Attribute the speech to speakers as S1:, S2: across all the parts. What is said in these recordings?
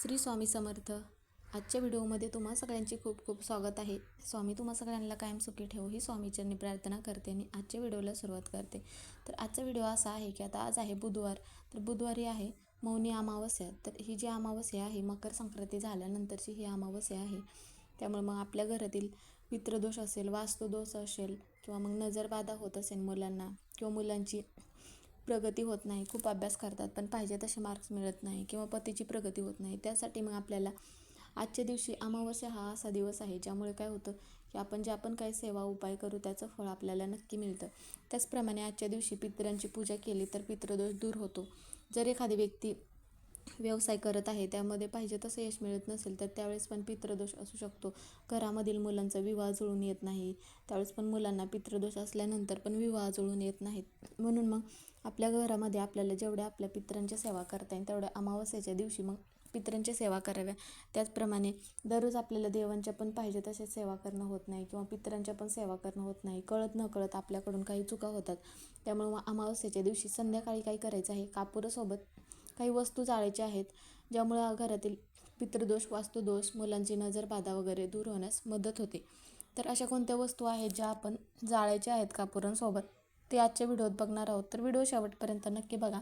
S1: श्री स्वामी समर्थ. आजच्या व्हिडिओमध्ये तुम्हा सगळ्यांचे खूप खूप स्वागत आहे. स्वामी तुम्हा सगळ्यांना कायम सुखी ठेवू ही स्वामीचरणी प्रार्थना करते आणि आजच्या व्हिडिओला सुरुवात करते. तर आजचा व्हिडिओ असा आहे की आता आज आहे बुधवार. तर बुधवारी आहे मौनी अमावस्या. तर ही जी अमावस्या आहे मकर संक्रांती झाल्यानंतरची ही अमावस्या आहे. त्यामुळे मग आपल्या घरातील पितृदोष असेल वास्तुदोष असेल किंवा मग नजरबाधा होत असेल मुलांना किंवा मुलांची प्रगती होत नाही खूप अभ्यास करतात पण पाहिजे तसे मार्क्स मिळत नाही किंवा पतीची प्रगती होत नाही. त्यासाठी मग आपल्याला आजच्या दिवशी अमावस्या हा असा दिवस आहे ज्यामुळे काय होतं की आपण जे आपण काही सेवा उपाय करू त्याचं फळ आपल्याला नक्की मिळतं. त्याचप्रमाणे आजच्या दिवशी पितरांची पूजा केली तर पितृदोष दूर होतो. जर एखादी व्यक्ती व्यवसाय करत आहे त्यामध्ये पाहिजे तसं यश मिळत नसेल तर त्यावेळेस पण पितृदोष असू शकतो. घरामधील मुलांचा विवाह जुळून येत नाही त्यावेळेस पण मुलांना पितृदोष असल्यानंतर पण विवाह जुळून येत नाहीत. म्हणून मग आपल्या घरामध्ये आपल्याला जेवढ्या आपल्या पित्रांच्या सेवा करता येईल तेवढ्या अमावस्याच्या दिवशी मग पितरांची सेवा कराव्या त्याचप्रमाणे दररोज आपल्याला देवांच्या पण पाहिजे तशा सेवा करणं होत नाही किंवा पितरांच्या पण सेवा करणं होत नाही. कळत न कळत आपल्याकडून काही चुका होतात. त्यामुळे मग अमावस्येच्या दिवशी संध्याकाळी काय करायचं आहे? कापूरसोबत काही वस्तू जाळायच्या आहेत ज्यामुळे घरातील पितृदोष वास्तुदोष मुलांची नजर बाधा वगैरे दूर होण्यास मदत होते. तर अशा कोणत्या वस्तू आहेत ज्या आपण जाळायच्या आहेत कापुरांसोबत ते आजच्या व्हिडिओत बघणार आहोत. तर व्हिडिओ शेवटपर्यंत नक्की बघा.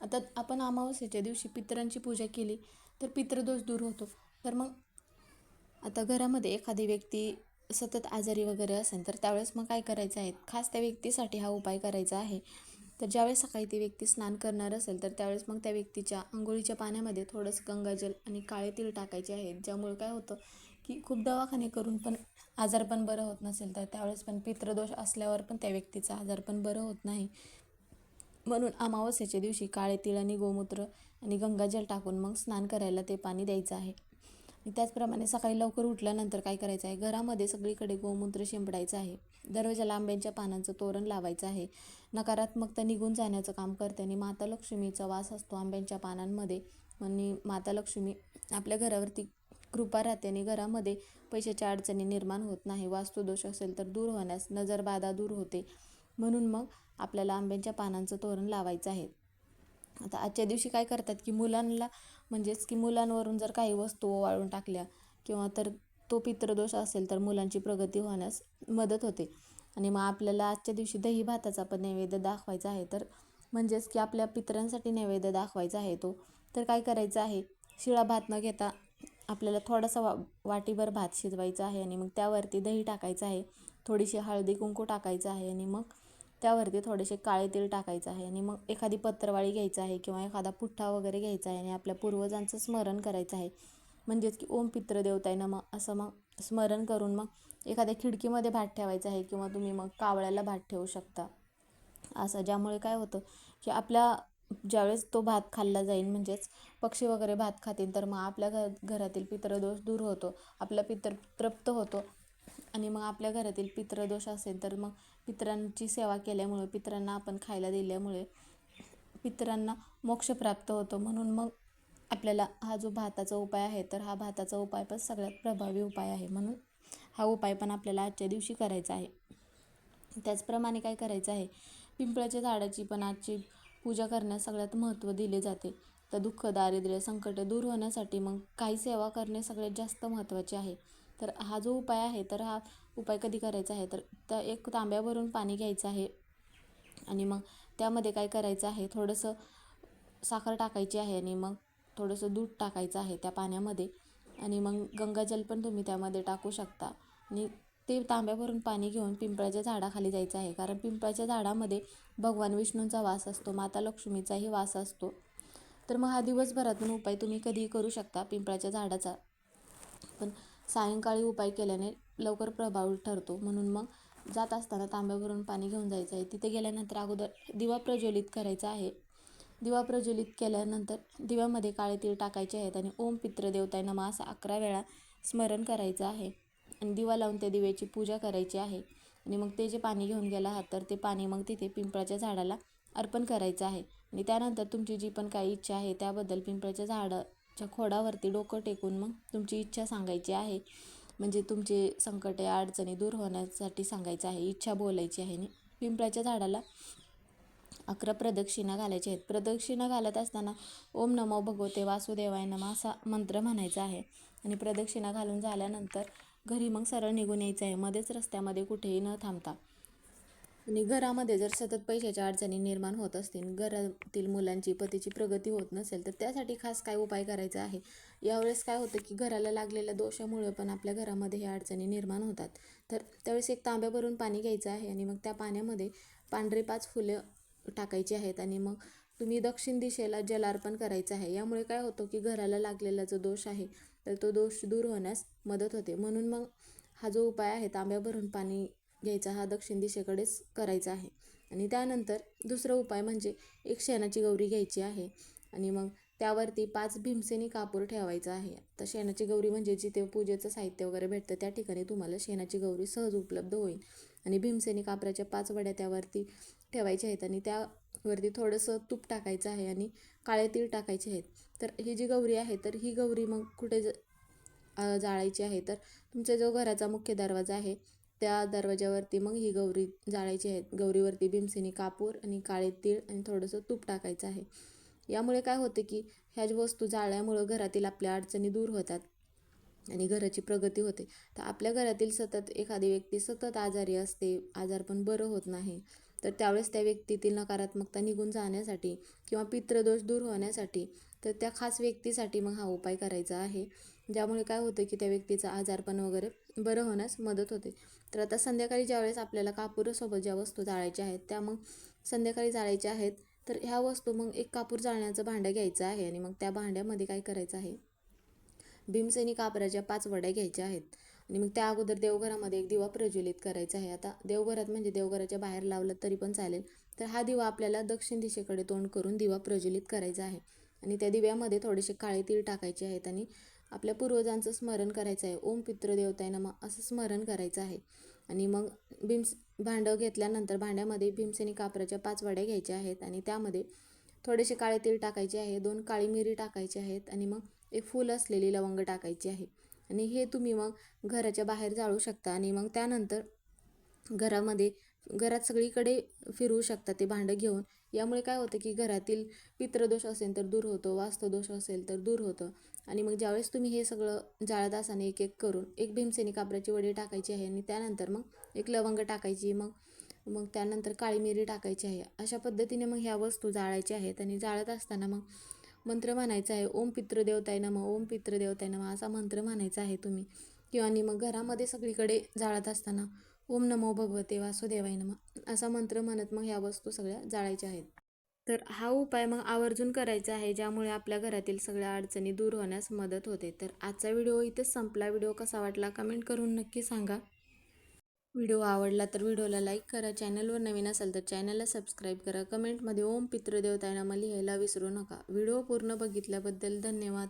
S1: आता आपण अमावस्येच्या दिवशी पितरांची पूजा केली तर पितृदोष दूर होतो. तर मग आता घरामध्ये एखादी व्यक्ती सतत आजारी वगैरे असेल तर त्यावेळेस मग काय करायचं आहे? खास त्या व्यक्तीसाठी हा उपाय करायचा आहे. तर ज्यावेळेस सकाळी ती व्यक्ती स्नान करणार असेल तर त्यावेळेस मग त्या व्यक्तीच्या आंघोळीच्या पाण्यामध्ये थोडंसं गंगाजल आणि काळे तीळ टाकायचे आहेत. ज्यामुळे काय होतं की खूप दवाखाने करून पण आजार पण बरं होत नसेल तर त्यावेळेस पण पित्रदोष असल्यावर पण त्या व्यक्तीचा आजार पण बरं होत नाही. म्हणून अमावस्येच्या दिवशी काळे तिळ आणि गोमूत्र आणि गंगाजल टाकून मग स्नान करायला ते पाणी द्यायचं आहे. त्याचप्रमाणे सकाळी लवकर उठल्यानंतर काय करायचं आहे? घरामध्ये सगळीकडे गोमूत्र शिंपडायचं आहे. दरवाजाला आंब्यांच्या पानांचं तोरण लावायचं आहे. नकारात्मकता निघून जाण्याचं काम करते आणि माता लक्ष्मीचा वास असतो आंब्यांच्या पानांमध्ये. आणि माता लक्ष्मी आपल्या घरावरती कृपा राहते आणि घरामध्ये पैशाच्या अडचणी निर्माण होत नाही. वास्तुदोष असेल तर दूर होण्यास नजरबाधा दूर होते. म्हणून मग आपल्याला आंब्यांच्या पानांचं तोरण लावायचं आहे. आता आजच्या दिवशी काय करतात की मुलांना म्हणजेच की मुलांवरून जर काही वस्तू वाळून टाकल्या किंवा तर तो पितृदोष असेल तर मुलांची प्रगती होण्यास मदत होते. आणि मग आपल्याला आजच्या दिवशी दही भाताचा पण नैवेद्य दाखवायचा आहे. तर म्हणजेच की आपल्या पितरांसाठी नैवेद्य दाखवायचा आहे तो. तर काय करायचं आहे? शिळा भात न घेता आपल्याला थोडासा वा वाटीभर भात शिजवायचा आहे आणि मग त्यावरती दही टाकायचं आहे. थोडीशी हळदी कुंकू टाकायचं आहे आणि मग त्यावरती थोडेसे काळे तेल टाकायचं आहे आणि मग एखादी पत्रवाळी घ्यायचं आहे किंवा एखादा पुठ्ठा वगैरे घ्यायचा आहे आणि आपल्या पूर्वजांचं स्मरण करायचं आहे. म्हणजेच की ओम पित्र देवताय ना मग असं मग स्मरण करून मग एखाद्या खिडकीमध्ये भात ठेवायचा आहे किंवा तुम्ही मग कावळ्याला भात ठेवू शकता. असं ज्यामुळे काय होतं की आपल्या ज्यावेळेस तो भात खाल्ला जाईल म्हणजेच पक्षी वगैरे भात खातील तर मग आपल्या घर घरातील पितृदोष दूर होतो. आपला पितर तृप्त होतो. आणि मग आपल्या घरातील पितृदोष असेल तर मग पितरांची सेवा केल्यामुळे पितरांना आपण खायला दिल्यामुळे पितरांना मोक्ष प्राप्त होतो. म्हणून मग आपल्याला हा जो भाताचा उपाय आहे तर हा भाताचा उपाय पण सगळ्यात प्रभावी उपाय आहे. म्हणून हा उपाय पण आपल्याला आजच्या दिवशी करायचा आहे. त्याचप्रमाणे काय करायचं आहे? पिंपळाच्या झाडाची पण आजची पूजा करण्यास सगळ्यात महत्त्व दिले जाते. तर दुःख दारिद्र्य संकट दूर होण्यासाठी मग काही सेवा करणे सगळ्यात जास्त महत्त्वाचे आहे. तर हा जो उपाय आहे तर हा उपाय कधी करायचा आहे? तर त्या एक तांब्यावरून पाणी घ्यायचं आहे आणि मग त्यामध्ये काय करायचं आहे? थोडंसं साखर टाकायची आहे आणि मग थोडंसं दूध टाकायचं आहे त्या पाण्यामध्ये आणि मग गंगाजल पण तुम्ही त्यामध्ये टाकू शकता. आणि ते तांब्यावरून पाणी घेऊन पिंपळाच्या झाडाखाली जायचं आहे. कारण पिंपळाच्या झाडामध्ये भगवान विष्णूंचा वास असतो माता लक्ष्मीचाही वास असतो. तर मग हा दिवसभरातून उपाय तुम्ही कधीही करू शकता पिंपळाच्या झाडाचा. पण सायंकाळी उपाय केल्याने लवकर प्रभावी ठरतो. म्हणून मग जात असताना तांब्यावरून पाणी घेऊन जायचं आहे. तिथे गेल्यानंतर अगोदर दिवा प्रज्वलित करायचा आहे. दिवा प्रज्वलित केल्यानंतर दिव्यामध्ये काळे तीळ टाकायचे आहेत आणि ओम पित्रदेवताय नमा असं अकरा वेळा स्मरण करायचं आहे. आणि दिवा लावून त्या दिव्याची पूजा करायची आहे. आणि मग ते जे पाणी घेऊन गेला आहात तर ते पाणी मग तिथे पिंपळाच्या झाडाला अर्पण करायचं आहे. आणि त्यानंतर तुमची जी पण काही इच्छा आहे त्याबद्दल पिंपळाच्या च्या खोडावरती डोकं टेकून मग तुमची इच्छा सांगायची आहे. म्हणजे तुमचे संकटे अडचणी दूर होण्यासाठी सांगायचं आहे. इच्छा बोलायची आहे. आणि पिंपळाच्या झाडाला अकरा प्रदक्षिणा घालायच्या आहेत. प्रदक्षिणा घालत असताना ओम नमो भगवते वासुदेवाय नम असा मंत्र म्हणायचा आहे. आणि प्रदक्षिणा घालून झाल्यानंतर घरी मग सरळ निघून यायचं आहे. मध्येच रस्त्यामध्ये कुठेही न थांबता. आणि घरामध्ये जर सतत पैशाच्या अडचणी निर्माण होत असतील घरातील मुलांची पतीची प्रगती होत नसेल तर त्यासाठी खास काय उपाय करायचा आहे? यावेळेस काय होतं की घराला लागलेल्या दोषामुळे पण आपल्या घरामध्ये ह्या अडचणी निर्माण होतात. तर त्यावेळेस एक तांब्या भरून पाणी घ्यायचं आहे आणि मग त्या पाण्यामध्ये पांढरे पाच फुले टाकायची आहेत आणि मग तुम्ही दक्षिण दिशेला जलार्पण करायचं आहे. यामुळे काय होतं की घराला लागलेला जो दोष आहे तर तो दोष दूर होण्यास मदत होते. म्हणून मग हा जो उपाय आहे तांब्या भरून पाणी घ्यायचा हा दक्षिण दिशेकडेच करायचा आहे. आणि त्यानंतर दुसरा उपाय म्हणजे एक शेणाची गौरी घ्यायची आहे आणि मग त्यावरती पाच भीमसेनी कापूर ठेवायचा आहे. तर शेणाची गौरी म्हणजे जिथे पूजेचं साहित्य वगैरे भेटतं त्या ठिकाणी तुम्हाला शेणाची गौरी सहज उपलब्ध होईल. आणि भीमसेनी कापराच्या पाच वड्या त्यावरती ठेवायच्या आहेत आणि त्यावरती थोडंसं तूप टाकायचं आहे आणि काळे तीळ टाकायचे आहेत. तर ही जी गौरी आहे तर ही गौरी मग कुठे ज जाळायची आहे? तर तुमचा जो घराचा मुख्य दरवाजा आहे त्या दरवाज्यावरती मग ही गौरी जाळायची आहे. गौरीवरती भीमसेनी कापूर आणि काळे तीळ आणि थोडंसं तूप टाकायचं आहे. यामुळे काय होते की ह्या ज्या वस्तू जाळल्यामुळं घरातील आपल्या अडचणी दूर होतात आणि घराची प्रगती होते. तर आपल्या घरातील सतत एखादी व्यक्ती सतत आजारी असते आजार पण बरं होत नाही. तर त्यावेळेस त्या व्यक्तीतील नकारात्मकता निघून जाण्यासाठी किंवा पित्रदोष दूर होण्यासाठी तर त्या खास व्यक्तीसाठी मग हा उपाय करायचा आहे. ज्यामुळे काय होतं की त्या व्यक्तीचं आजारपण वगैरे बरं होण्यास मदत होते. तर आता संध्याकाळी ज्यावेळेस आपल्याला कापूरसोबत ज्या वस्तू जाळायच्या आहेत त्या मग संध्याकाळी जाळायच्या आहेत. तर ह्या वस्तू मग एक कापूर जाळण्याचं भांडं घ्यायचं आहे आणि मग त्या भांड्यामध्ये काय करायचं आहे? भीमसेनी कापराच्या पाच वड्या घ्यायच्या आहेत. आणि मग त्या अगोदर देवघरामध्ये एक दिवा प्रज्वलित करायचा आहे. आता देवघरात म्हणजे देवघराच्या बाहेर लावलं तरी पण चालेल. तर हा दिवा आपल्याला दक्षिण दिशेकडे तोंड करून दिवा प्रज्वलित करायचा आहे. आणि त्या दिव्यामध्ये थोडेसे काळे तीळ टाकायचे आहेत आणि आपल्या पूर्वजांचं स्मरण करायचं आहे. ओम पितृदेवताय नमः असं स्मरण करायचं आहे. आणि मग भीमस भांडं घेतल्यानंतर भांड्यामध्ये भीमसेनी कापराच्या पाच वड्या घ्यायच्या आहेत आणि त्यामध्ये थोडेसे काळे तीळ टाकायचे आहे. दोन काळी मिरी टाकायची आहेत आणि मग एक फूल असलेली लवंग टाकायची आहे. आणि हे तुम्ही मग घराच्या बाहेर जाळू शकता आणि मग त्यानंतर घरामध्ये घरात सगळीकडे फिरवू शकता ते भांडं घेऊन. यामुळे काय होतं की घरातील पितृदोष असेल तर दूर होतो वास्तुदोष असेल तर दूर होतं. आणि मग ज्यावेळेस तुम्ही हे सगळं जाळत असाने एक एक करून एक भीमसेनी कापराची वडी टाकायची आहे आणि त्यानंतर मग एक लवंग टाकायची मग मग त्यानंतर काळी मिरी टाकायची आहे. अशा पद्धतीने मग ह्या वस्तू जाळायच्या आहेत आणि जाळत असताना मग मंत्र म्हणायचा आहे ओम पितृदेवताय नम ओम पितृदेवताय नम असा मंत्र म्हणायचा आहे तुम्ही. किंवा आणि मग घरामध्ये सगळीकडे जाळत असताना ओम नमो भगवते वासुदेवाय नम. असा मंत्र म्हणत मग ह्या वस्तू सगळ्या जाळायच्या आहेत. तर हा उपाय मग आवर्जून करायचा आहे ज्यामुळे आपल्या घरातील सगळ्या अडचणी दूर होण्यास मदत होते. तर आजचा व्हिडिओ इथेच संपला. व्हिडिओ कसा वाटला कमेंट करून नक्की सांगा. व्हिडिओ आवडला तर व्हिडिओला लाईक करा. चॅनलवर नवीन असेल तर चॅनलला सबस्क्राईब करा. कमेंटमध्ये ओम पितृदेवतायनामा लिहायला विसरू नका. व्हिडिओ पूर्ण बघितल्याबद्दल धन्यवाद.